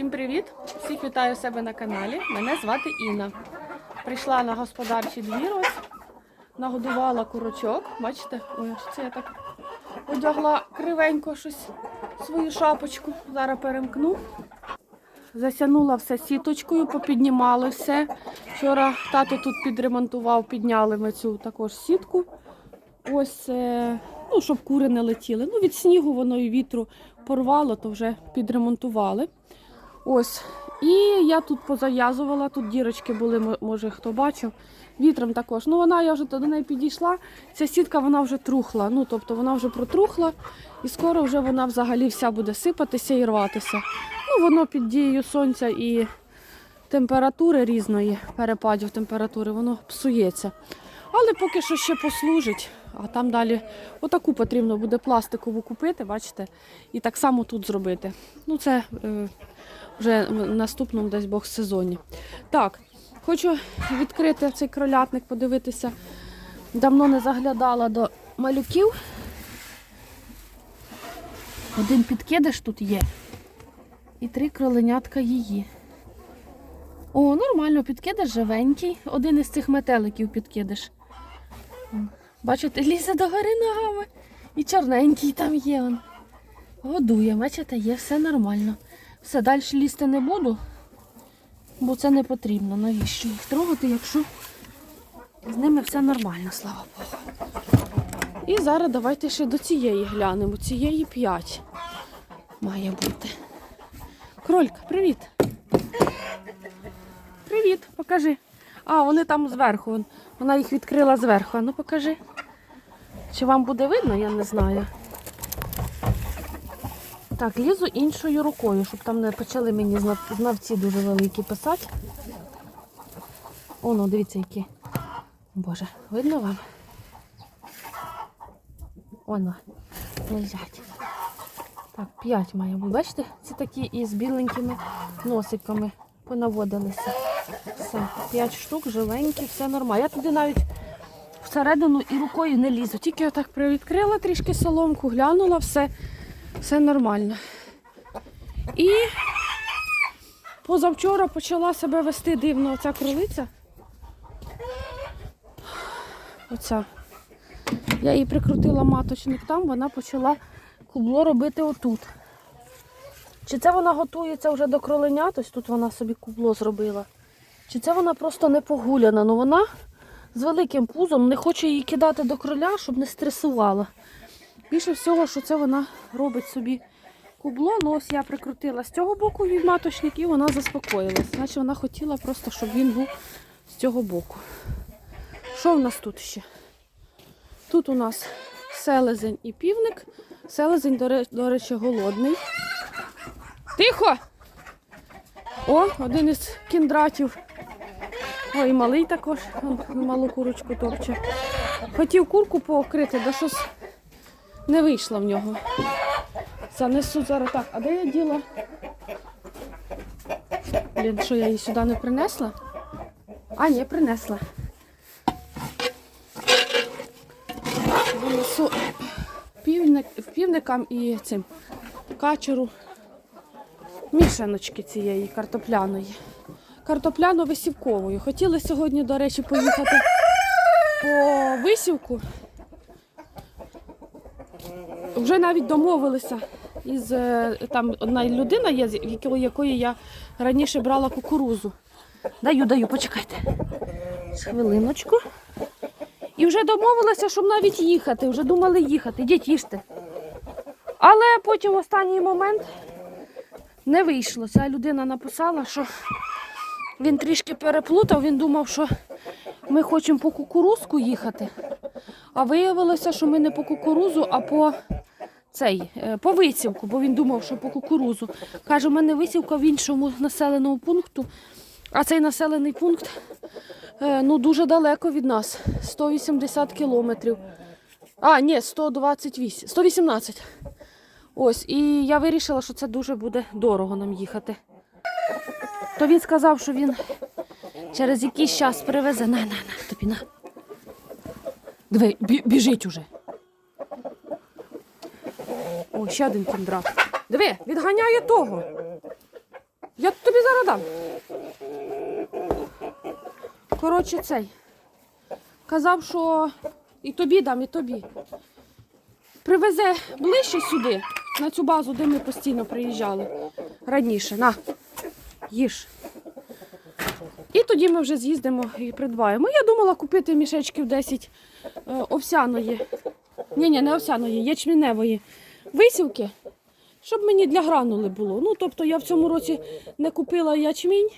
Всім привіт! Всіх вітаю себе на каналі. Мене звати Інна. Прийшла на господарчий двір, ось нагодувала курочок. Бачите, ой, це я так одягла кривенько щось свою шапочку. Зараз перемкну. Засянула все сіточкою, попіднімали все. Вчора тато тут підремонтував, підняли ми цю також сітку. Ось, е, ну, щоб кури не летіли. Ну, від снігу воно і вітру порвало, то вже підремонтували. Ось. І я тут позав'язувала, тут дірочки були, може хто бачив. Вітром також. Ну вона, я вже до неї підійшла. Ця сітка вона вже трухла. Ну, тобто вона вже протрухла, і скоро вже вона взагалі вся буде сипатися і рватися. Ну, воно під дією сонця і температури різної, перепадів температури, воно псується. Але поки що ще послужить. А там далі отаку потрібно буде пластикову купити, бачите, і так само тут зробити. Ну, це е, вже в наступному десь Бог сезоні. Так, хочу відкрити цей кролятник, подивитися. Давно не заглядала до малюків. Один підкидиш тут є. І три кроленятка її. О, нормально, підкидиш живенький. Один із цих метеликів підкидиш. Бачите, лізе до гори ногами. І чорненький там є. Он. Годує, бачите, є, все нормально. Все, далі лізти не буду, бо це не потрібно. Навіщо їх трогати, якщо з ними все нормально, слава Богу. І зараз давайте ще до цієї глянемо. Цієї 5 має бути. Кролька, привіт. Привіт, покажи. А, вони там зверху. Вона їх відкрила зверху. А Ну покажи. Чи вам буде видно, я не знаю. Так, лізу іншою рукою, щоб там не почали мені знавці дуже великі писати. Оно, дивіться, які. Боже, видно вам? Оно, лежать. Так, п'ять має бути. Бачите, ці такі із біленькими носиками понаводилися. Все, п'ять штук, живенькі, все нормально. Я туди навіть всередину і рукою не лізу. Тільки я так привідкрила трішки соломку, глянула, все, все нормально. І позавчора почала себе вести дивно оця кролиця. Оця. Я її прикрутила маточник там, вона почала кубло робити отут. Чи це вона готується вже до кроленят, ось тут вона собі кубло зробила. Чи це вона просто не погуляна, ну вона з великим пузом не хоче її кидати до кроля, щоб не стресувала. Більше всього, що це вона робить собі кубло, ну ось я прикрутила з цього боку від маточник і вона заспокоїлась. Значить вона хотіла просто, щоб він був з цього боку. Що в нас тут ще? Тут у нас селезень і півник. Селезень, до ре- до речі, голодний. Тихо! О, один із кіндратів. О, і малий також, он малу курочку топче. Хотів курку покрити, да щось не вийшло в нього. Занесу зараз так, а де я діла? Блін, що я її сюди не принесла? А, ні, принесла. Занесу півник, півникам і цим качеру мішаночки цієї картопляної. Картопляно-висівкової. Хотіли сьогодні, до речі, поїхати по висівку. Вже навіть домовилися із е, там одна людина є, з якої, я раніше брала кукурузу. Даю, даю, почекайте. Хвилиночку. І вже домовилися, щоб навіть їхати. Вже думали їхати. Йдіть їжте. Але потім в останній момент не вийшло. Ця людина написала, що він трішки переплутав, він думав, що ми хочемо по кукурузку їхати. А виявилося, що ми не по кукурузу, а по цей, е, по висівку, бо він думав, що по кукурузу. Каже, у мене висівка в іншому населеному пункту, а цей населений пункт е, ну, дуже далеко від нас 180 кілометрів. А, ні, 128, 118. Ось, і я вирішила, що це дуже буде дорого нам їхати. То він сказав, що він через якийсь час привезе. На, на, на, тобі на. Диви, бі- біжить уже. О, ще один кіндрат. Диви, відганяє того. Я тобі зараз дам. Коротше, цей. Казав, що і тобі дам, і тобі. Привезе ближче сюди, на цю базу, де ми постійно приїжджали раніше. На, їж. І тоді ми вже з'їздимо і придбаємо. Я думала купити мішечків 10 е, овсяної. Ні, ні, не овсяної, ячміневої висівки, щоб мені для гранули було. Ну, тобто я в цьому році не купила ячмінь.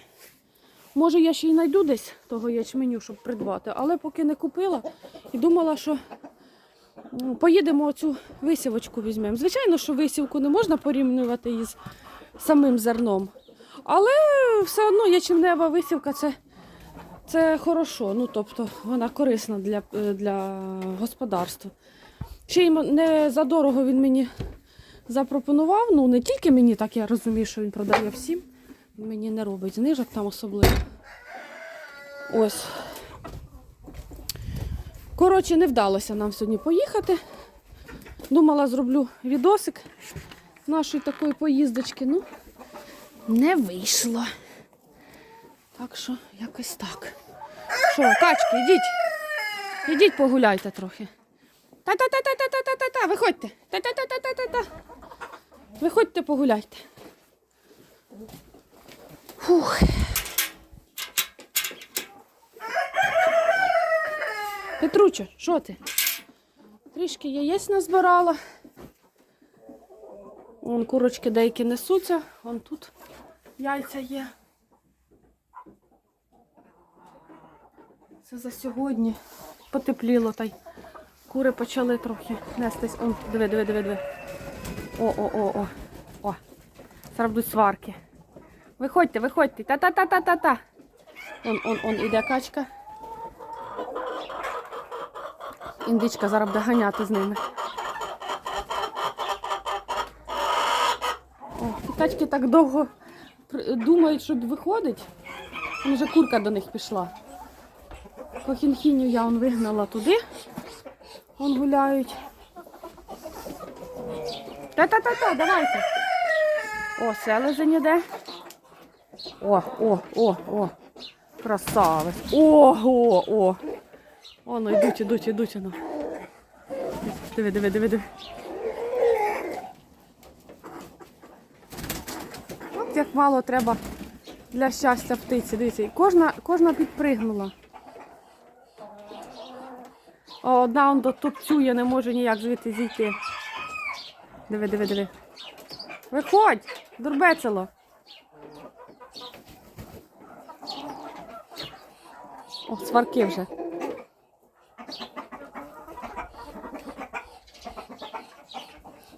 Може, я ще й знайду десь того ячменю, щоб придбати, але поки не купила і думала, що м, поїдемо оцю висівочку візьмемо. Звичайно, що висівку не можна порівнювати із самим зерном. Але все одно ячменева висівка це, це хорошо. Ну, тобто вона корисна для, для господарства. Ще й не задорого він мені запропонував. Ну, не тільки мені, так я розумію, що він продає всім. Мені не робить знижок там особливо. Ось. Коротше, не вдалося нам сьогодні поїхати. Думала, зроблю відосик нашої такої поїздочки. Ну, не вийшло. Так що якось так. Що, качки, йдіть. Ідіть погуляйте трохи. Та-та-та-та-та-та-та-та, виходьте. Та-та-та-та-та-та-та. Виходьте погуляйте. Фух. Петручо, що ти? Трішки яєць назбирала. Вон курочки деякі несуться, вон тут яйця є. Це за сьогодні. Потепліло та й кури почали трохи нестись. Он, диви, диви, диви, диви. О, о, о, о. О. Зараз будуть сварки. Виходьте, виходьте. Та-та-та-та-та-та. Он, он, он, іде качка. Індичка зараз буде ганяти з ними. Качки так довго думають, що виходить. Вон вже курка до них пішла. Кохінхіню я он вигнала туди. Вон гуляють. Та-та-та-та, давайте. О, селезень іде. О, о, о, о. Красавець. О, о, о. Оно, йдуть, ідуть, ідуть. Диви, диви, диви, диви. Як мало треба для щастя птиці. Дивіться, кожна, кожна підпригнула. Одна он дотопцює, не може ніяк звідти зійти. Диви, диви, диви. Виходь, дурбецело. О, сварки вже.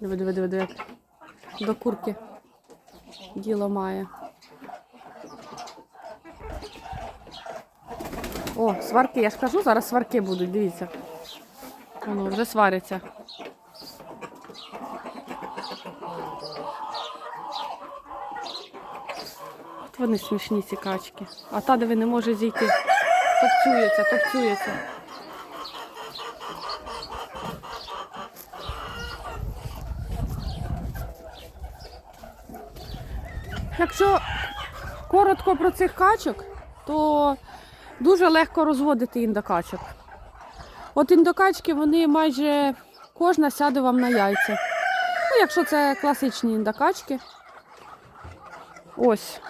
Диви, диви, диви, диви. До курки діло має. О, сварки, я ж кажу, зараз сварки будуть, дивіться. Воно вже свариться. От вони смішні ці качки. А та, диви, не може зійти. Топцюється, топцюється. Якщо коротко про цих качок, то дуже легко розводити індокачок. От індокачки, вони майже кожна сяде вам на яйця. Ну, якщо це класичні індокачки. Ось.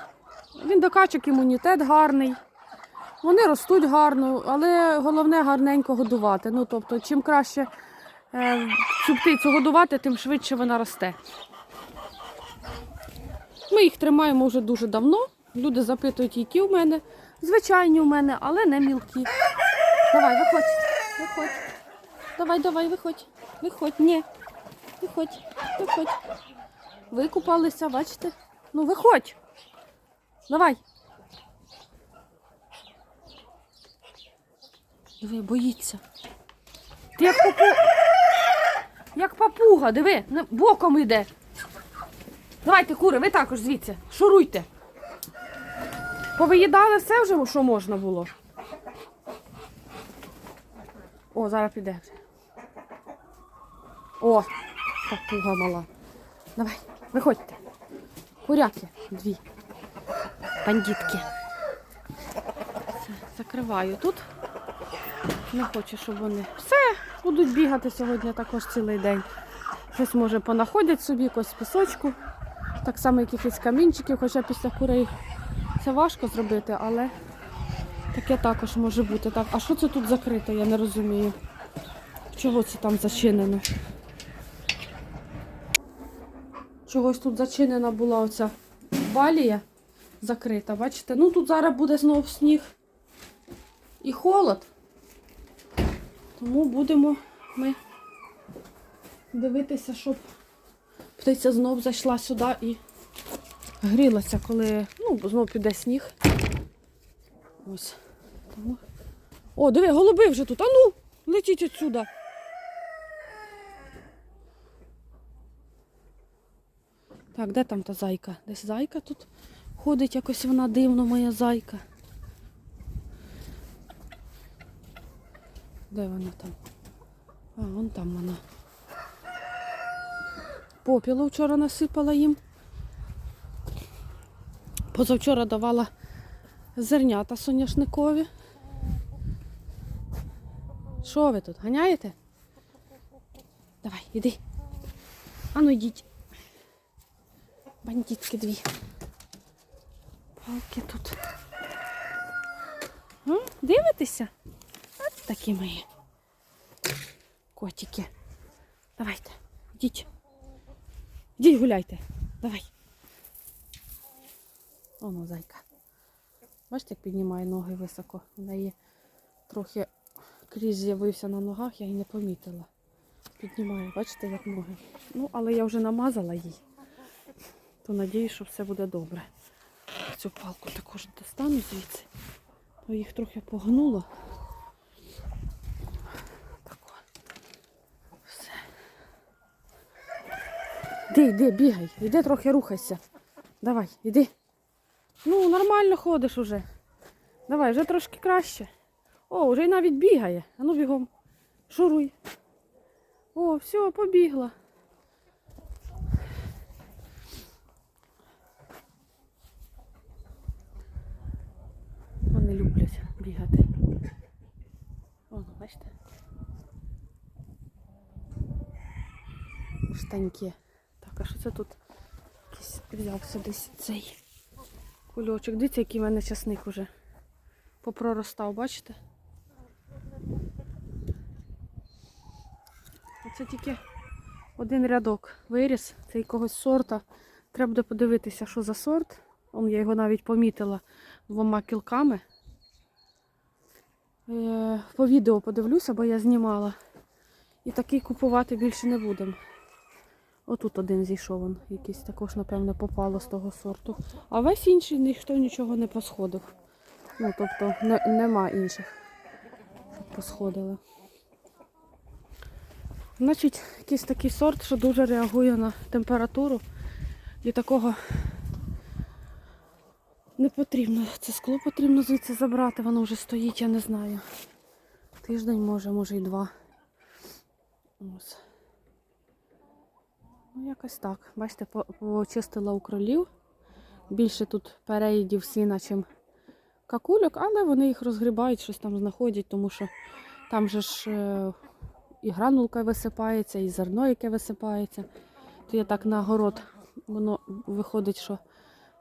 Індокачок імунітет гарний. Вони ростуть гарно, але головне гарненько годувати. Ну, тобто, чим краще е, цю птицю годувати, тим швидше вона росте. Ми їх тримаємо вже дуже давно. Люди запитують, які в мене. Звичайні в мене, але не мілкі. Давай, виходь, виходь. Давай, давай, виходь. Виходь, ні. Виходь, виходь. Викупалися, бачите? Ну, виходь. Давай. Диви, боїться. Ти як папу... Як папуга, диви, боком йде. Давайте, кури, ви також звідси. Шуруйте. Повиїдали все вже, що можна було. О, зараз піде. О, папуга мала. Давай, виходьте. Куряки дві. Бандитки. Все, закриваю тут. Не хочу, щоб вони все будуть бігати сьогодні також цілий день. Щось може понаходять собі, якось пісочку. Так само якихось камінчиків, хоча після курей це важко зробити, але таке також може бути. Так, а що це тут закрито, я не розумію. Чого це там зачинено? Чогось тут зачинена була оця балія закрита, бачите? Ну тут зараз буде знову сніг і холод. Тому будемо ми дивитися, щоб птиця знов зайшла сюди і грілася, коли ну, знов піде сніг. Ось. О, диви, голуби вже тут. А ну, летіть отсюда. Так, де там та зайка? Десь зайка тут ходить, якось вона дивно, моя зайка. Де вона там? А, вон там вона. Попілу вчора насипала їм. Позавчора давала зернята соняшникові. Що ви тут? Ганяєте? Давай, іди. Ану йдіть. Бандитки дві. Палки тут. М? Дивитеся? От такі мої. Котики. Давайте, йдіть. Йдіть гуляйте. Давай. Оно зайка. Бачите, як піднімає ноги високо. В неї трохи крізь з'явився на ногах, я її не помітила. Піднімає, бачите, як ноги. Ну, але я вже намазала їй. То надіюсь, що все буде добре. Цю палку також достану звідси. Їх трохи погнуло. Так о. Все. Іди, іди, бігай, іди трохи рухайся. Давай, іди. Ну, нормально ходиш уже. Давай, вже трошки краще. О, вже й навіть бігає. А ну бігом. Шуруй. О, все, побігла. Вони люблять бігати. О, бачите? Штаньки. Так, а що це тут? Якийсь взявся десь цей кульочок. Дивіться, який в мене часник уже попроростав, бачите? Оце тільки один рядок виріс, це якогось сорта. Треба буде подивитися, що за сорт. Он, я його навіть помітила двома кілками. Е, По відео подивлюся, бо я знімала. І такий купувати більше не будемо. Отут один зійшов, он, якийсь також, напевне, попало з того сорту. А весь інший ніхто нічого не посходив. Ну, тобто не, нема інших, щоб посходили. Значить, якийсь такий сорт, що дуже реагує на температуру. І такого не потрібно. Це скло потрібно звідси забрати, воно вже стоїть, я не знаю. Тиждень може, може і два. Ось. Ну, якось так. Бачите, почистила у кролів. Більше тут переїдів сіна, чим какульок, але вони їх розгрібають, щось там знаходять, тому що там же ж е, і гранулка висипається, і зерно, яке висипається. То я так на город, воно виходить, що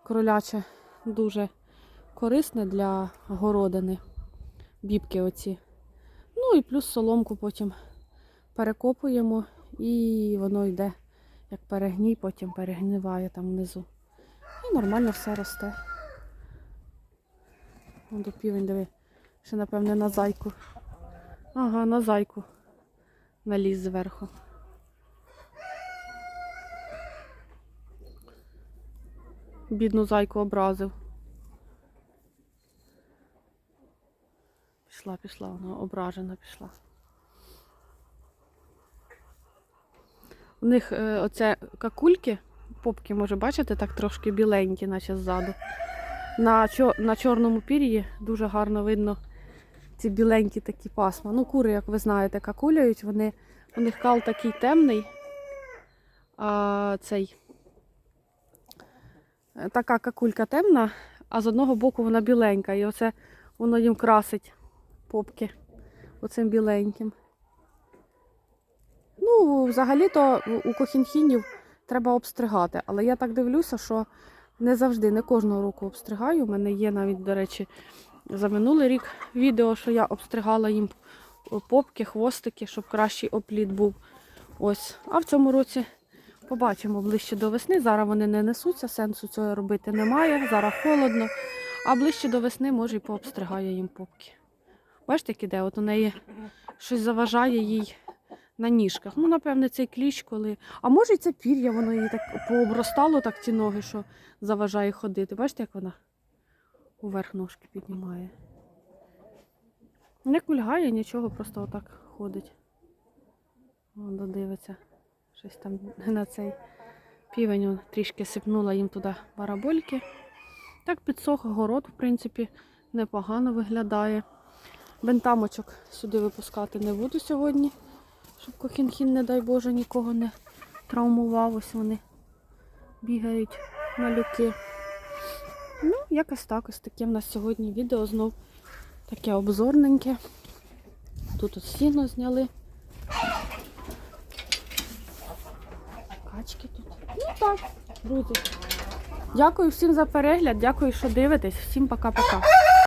кроляче дуже корисне для городини. Бібки оці. Ну і плюс соломку потім перекопуємо і воно йде як перегній, потім перегниває там внизу. І нормально все росте. Вон до півень, диви, ще напевне на зайку. Ага, на зайку наліз зверху. Бідну зайку образив. Пішла, пішла, вона ображена пішла. У них е, оце какульки, попки, може бачите, так трошки біленькі, наче ззаду. На, на чорному пір'ї дуже гарно видно ці біленькі такі пасма. Ну, кури, як ви знаєте, какуляють, вони, у них кал такий темний. А цей, е, така какулька темна, а з одного боку вона біленька. І оце воно їм красить попки оцим біленьким. Ну, взагалі-то у кохінхінів треба обстригати, але я так дивлюся, що не завжди, не кожного року обстригаю. У мене є навіть, до речі, за минулий рік відео, що я обстригала їм попки, хвостики, щоб кращий опліт був. Ось. А в цьому році побачимо ближче до весни. Зараз вони не несуться, сенсу цього робити немає. Зараз холодно. А ближче до весни, може, і пообстригаю їм попки. Бачите, як іде? От у неї щось заважає їй на ніжках. Ну, напевне, цей кліщ, коли. А може, це пір'я, воно їй так пообростало так ці ноги, що заважає ходити. Бачите, як вона уверх ножки піднімає. Не кульгає, нічого, просто отак ходить. Вон додивиться. Щось там на цей півень трішки сипнула їм туди барабольки. Так підсох город, в принципі, непогано виглядає. Бентамочок сюди випускати не буду сьогодні, щоб кохінхін, не дай Боже, нікого не травмував. Ось вони бігають малюки. Ну, якось так, ось таке в нас сьогодні відео знов таке обзорненьке. Тут от сіно зняли. Качки тут. Ну так, друзі. Дякую всім за перегляд, дякую, що дивитесь. Всім пока-пока.